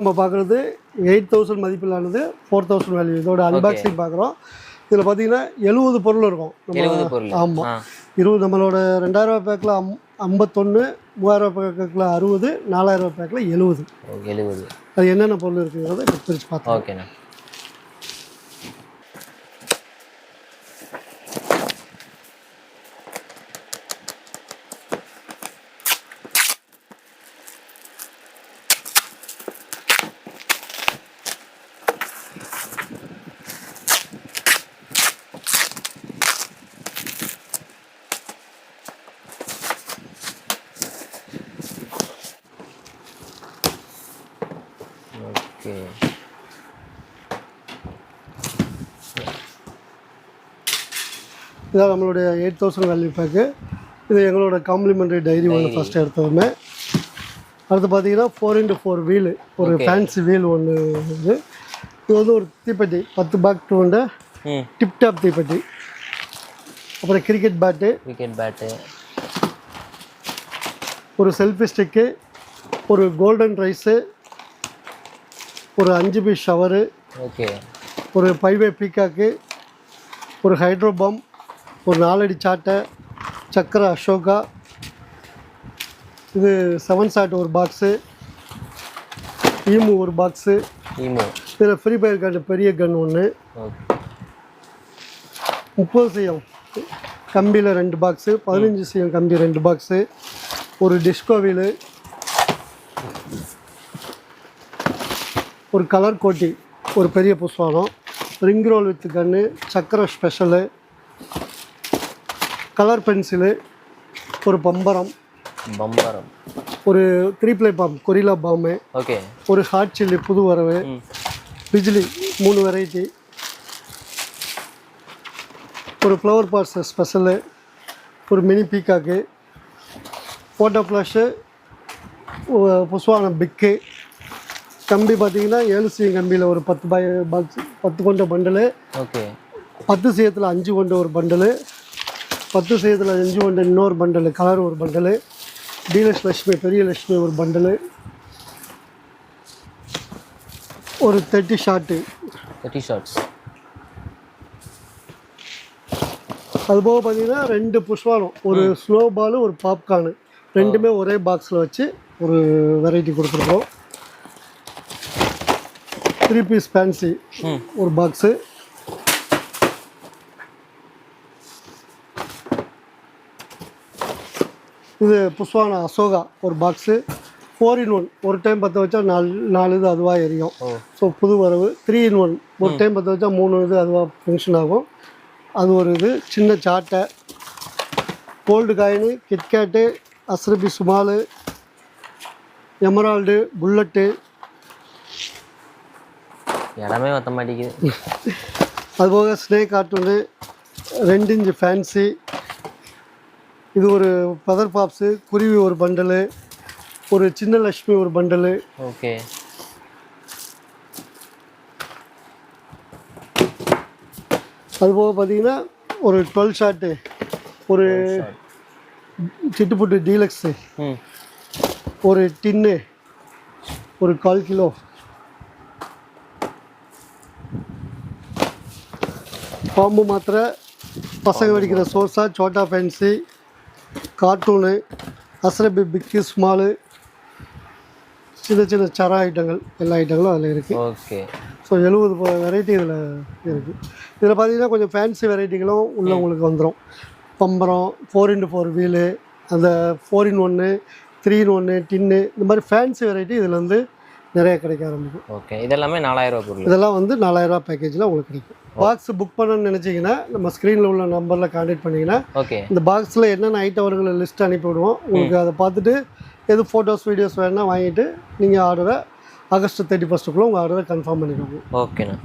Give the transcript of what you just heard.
நம்ம பார்க்குறது eight thousand மதிப்பிலானது ஃபோர் தௌசண்ட் வேல்யூ இதோட அன்பாக்சிங் பார்க்குறோம். இதில் பார்த்தீங்கன்னா எழுபது பொருள் இருக்கும். நம்ம ஆமாம் இருபது நம்மளோட ரெண்டாயிரம் ரூபாய் பேக்கில் அம் ஐம்பத்தொன்று மூவாயிரம் ரூபாய் பேக்கில் அறுபது நாலாயிரம் ரூபாய் பேக்கில் எழுபது எழுபது அது என்னென்ன பொருள் இருக்குங்கிறத பிரித்து பார்த்தோம் ஓகேண்ணா ஓகே இதான் நம்மளுடைய எயிட் தௌசண்ட் வேல்யூ பேக்கு இது எங்களோட காம்ப்ளிமெண்ட்ரி டைரி ஒன்று ஃபஸ்ட்டு எடுத்ததுமே அடுத்து பார்த்தீங்கன்னா ஃபோர் இன்ட்டு ஃபோர் வீலு ஒரு ஃபேன்சி வீல் ஒன்று இது. இது வந்து ஒரு தீப்பெட்டி பத்து பேக் டூ ஹண்ட்ரட் ம். டிப் டாப் தீப்பெட்டி. அப்புறம் கிரிக்கெட் பேட்டு விக்கெட் பேட்டு ஒரு செல்ஃபி ஸ்டிக்கு ஒரு கோல்டன் ரைஸு ஒரு அஞ்சு பீஸ் ஷவரு ஓகே. ஒரு பைவே பீக்காக்கு ஒரு ஹைட்ரோ பம் ஒரு நாலடி சாட்டை சக்கர அசோகா இது செவன் சாட் ஒரு பாக்ஸு ஈமு ஒரு பாக்ஸு ஈமோ. இதில் ஃப்ரீ ஃபயர் கன் பெரிய கன் ஒன்று முப்பது சிஎம் கம்பியில் ரெண்டு பாக்ஸு பதினஞ்சு சிஎம் கம்பி ரெண்டு பாக்ஸு ஒரு டிஸ்கோ வீலு ஒரு கலர் கோட்டி ஒரு பெரிய புஷ்வானம் ரிங் ரோல் வித் கன்று சக்கரை ஸ்பெஷலு கலர் பென்சிலு ஒரு பம்பரம் பம்பரம். ஒரு த்ரீ ப்ளே பாம் கொரிலா பாம்பு ஓகே ஒரு ஹாட் சில்லி புது வரவு பிஜிலி மூணு வெரைட்டி ஒரு ஃப்ளவர் பாட்ஸ் ஸ்பெஷலு ஒரு மினி பீக்காக்கு ஃபோட்டோ ஃப்ளாஷு புஷ்வான பிக்கு கம்பி பார்த்தீங்கன்னா ஏழு சிஎம் கம்பியில் ஒரு பத்து பாய் பாக்ஸ் பத்து கொண்ட பண்டலு. ஓகே. பத்து சியத்தில் அஞ்சு கொண்ட ஒரு பண்டலு. பத்து சியத்தில் அஞ்சு கொண்ட இன்னொரு பண்டலு கலர் ஒரு பண்டலு. டீலக்ஸ் லட்சுமி பெரிய லட்சுமி ஒரு பண்டலு. ஒரு தேர்ட்டி ஷார்ட்டு தேர்ட்டி ஷார்ட்ஸ் அதுபோக பார்த்தீங்கன்னா ரெண்டு புஷ்வானம் ஒரு ஸ்னோ பாலு ஒரு பாப்கார்னு ரெண்டுமே ஒரே பாக்ஸில் வச்சு ஒரு வெரைட்டி கொடுத்துருக்கோம். த்ரீ பீஸ் ஃபேன்சி ஒரு பாக்ஸு இது புஷ்வான அசோகா ஒரு பாக்ஸு ஃபோர் இன் ஒன் ஒரு டைம் பற்ற வச்சா நாலு நாலு இது அதுவாக எரியும். ஸோ புது வரவு. த்ரீ இன் ஒன் ஒரு டைம் பற்ற வச்சா மூணு இது அதுவாக ஃபங்க்ஷன் ஆகும். அது ஒரு இது. சின்ன சாட்டை. கோல்டு காயின் கிட்கேட்டு அஸ்ரபி சுமாலு எமரால்டு புல்லட்டு இடமே மற்ற மாட்டேங்குது. அதுபோக ஸ்னேக் கார்ட்டூனு ரெண்டு இன்ச்சு ஃபேன்சி இது ஒரு பதர் பாப்ஸு குருவி ஒரு பண்டலு ஒரு சின்ன லக்ஷ்மி ஒரு பண்டலு ஓகே அதுபோக பார்த்தீங்கன்னா ஒரு டுவெல் ஷாட்டு ஒரு சிட்டுப்புட்டு டீலக்ஸு ஒரு டின்னு ஒரு கால் கிலோ. பாம்பு மாத்திரை பசங்க வெடிக்கிற சோர்ஸா சோட்டா ஃபேன்சி கார்ட்டூனு அஸ்ரபி பிக்கு ஸ்மாலு சின்ன சின்ன சரா ஐட்டங்கள் எல்லா ஐட்டங்களும் அதில் இருக்குது ஓகே. ஸோ எழுபது வெரைட்டி இதில் இருக்குது இதில் பார்த்தீங்கன்னா கொஞ்சம் ஃபேன்சி வெரைட்டிகளும் உள்ள உங்களுக்கு வந்துடும் பம்பரம் ஃபோர் இன்ட்டு ஃபோர் வீலு அந்த ஃபோர் இன் ஒன்று த்ரீ இன் ஒன்று டின்னு இந்த மாதிரி ஃபேன்சி வெரைட்டி இதில் வந்து நிறைய கிடைக்க ஆரம்பிக்கும். ஓகே. இதெல்லாமே நாலாயிரம் ரூபா பொருள். இதெல்லாம் வந்து நாலாயிரரூவா பேக்கேஜில் உங்களுக்கு கிடைக்கும். பாக்ஸ் புக் பண்ணணும்னு நினச்சிங்கன்னா நம்ம ஸ்க்ரீனில் உள்ள நம்பரில் கான்டாக்ட் பண்ணிங்கன்னா இந்த பாக்ஸில் என்னென்ன ஐட்டம் வருங்கிற லிஸ்ட் அனுப்பி விடுவோம். உங்களுக்கு அதை பார்த்துட்டு எது ஃபோட்டோஸ் வீடியோஸ் வேணால் வாங்கிட்டு நீங்கள் ஆர்டரை ஆகஸ்ட் தேர்ட்டி ஃபஸ்ட்டுக்குள்ளே உங்கள் ஆர்டரை கன்ஃபார்ம் பண்ணிக்கோங்க. ஓகேண்ணா